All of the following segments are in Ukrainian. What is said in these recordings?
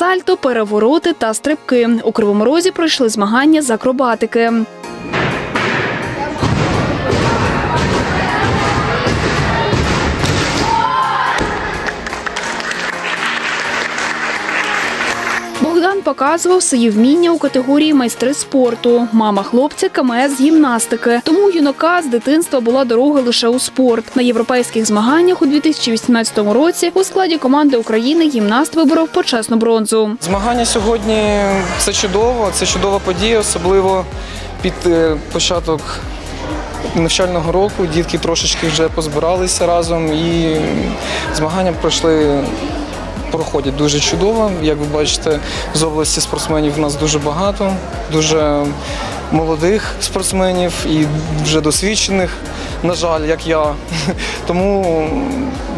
сальто, перевороти та стрибки. У Кривому Розі пройшли змагання з акробатики. Богдан показував свої вміння у категорії майстри спорту. Мама хлопця КМС з гімнастики. Тому юнака з дитинства була дорога лише у спорт. На європейських змаганнях у 2018 році у складі команди України гімнаст виборов почесну бронзу. Змагання сьогодні це чудово, це чудова подія, особливо під е, початок навчального року. Дітки трошечки вже позбиралися разом і змагання пройшли. Проходять дуже чудово. Як ви бачите, з області спортсменів у нас дуже багато, дуже молодих спортсменів і вже досвідчених, на жаль, як я. Тому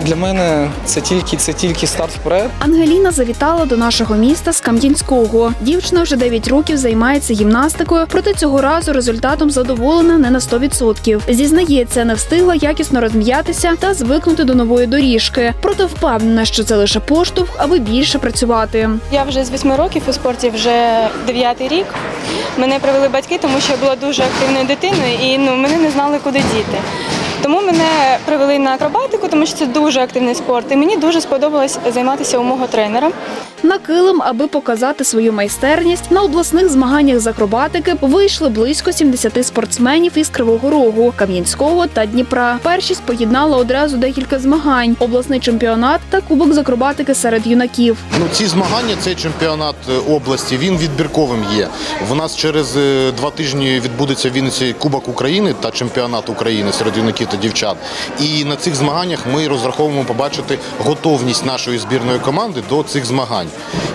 для мене це тільки, це тільки старт вперед. Ангеліна завітала до нашого міста з Кам'янського. Дівчина вже 9 років займається гімнастикою, проте цього разу результатом задоволена не на 100%. Зізнається, не встигла якісно розм'ятися та звикнути до нової доріжки. Проте впевнена, що це лише поштовх, аби більше працювати. Я вже з 8 років у спорті вже 9 рік. Мене привели батьки, тому що я була дуже активною дитиною і ну, мене не знали, куди діти. Привели на акробатику, тому що це дуже активний спорт. І мені дуже сподобалось займатися у мого тренера. На килим, аби показати свою майстерність, на обласних змаганнях з акробатики вийшли близько 70 спортсменів із Кривого Рогу, Кам'янського та Дніпра. Першість поєднала одразу декілька змагань: обласний чемпіонат та кубок з акробатики серед юнаків. Ну, ці змагання, цей чемпіонат е, області, він відбірковим є. В нас через е, два тижні відбудеться в Вінниці Кубок України та чемпіонат України серед юнаків та дівчат. І на цих змаганнях ми розраховуємо побачити готовність нашої збірної команди до цих змагань.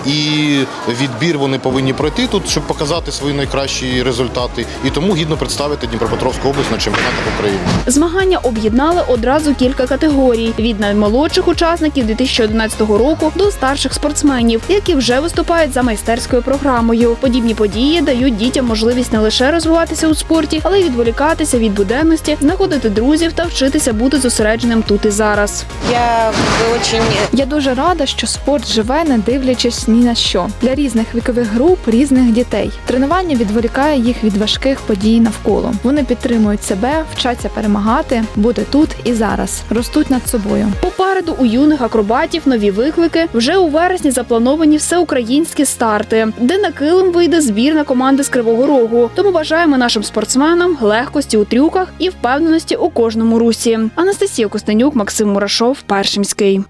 І відбір вони повинні пройти тут, щоб показати свої найкращі результати. І тому гідно представити Дніпропетровську область на чемпіонатах України. Змагання об'єднали одразу кілька категорій: від наймолодших учасників 2011 року до старших спортсменів, які вже виступають за майстерською програмою. Подібні події дають дітям можливість не лише розвиватися у спорті, але й відволікатися від буденності, знаходити друзів та вчитися бути зосередженим тут і зараз. Я очень Я дуже рада, що спорт живе, не дивлячись ні на що для різних вікових груп, різних дітей. Тренування відволікає їх від важких подій навколо. Вони підтримують себе, вчаться перемагати, бути тут і зараз, ростуть над собою. Попереду у юних акробатів нові виклики. Вже у вересні заплановані всеукраїнські старти, де на килим вийде збірна команди з Кривого Рогу. Тому бажаємо нашим спортсменам легкості у трюках і впевненості у кожному русі. Анастасія Костенюк, Максим Мурашов, Першимський.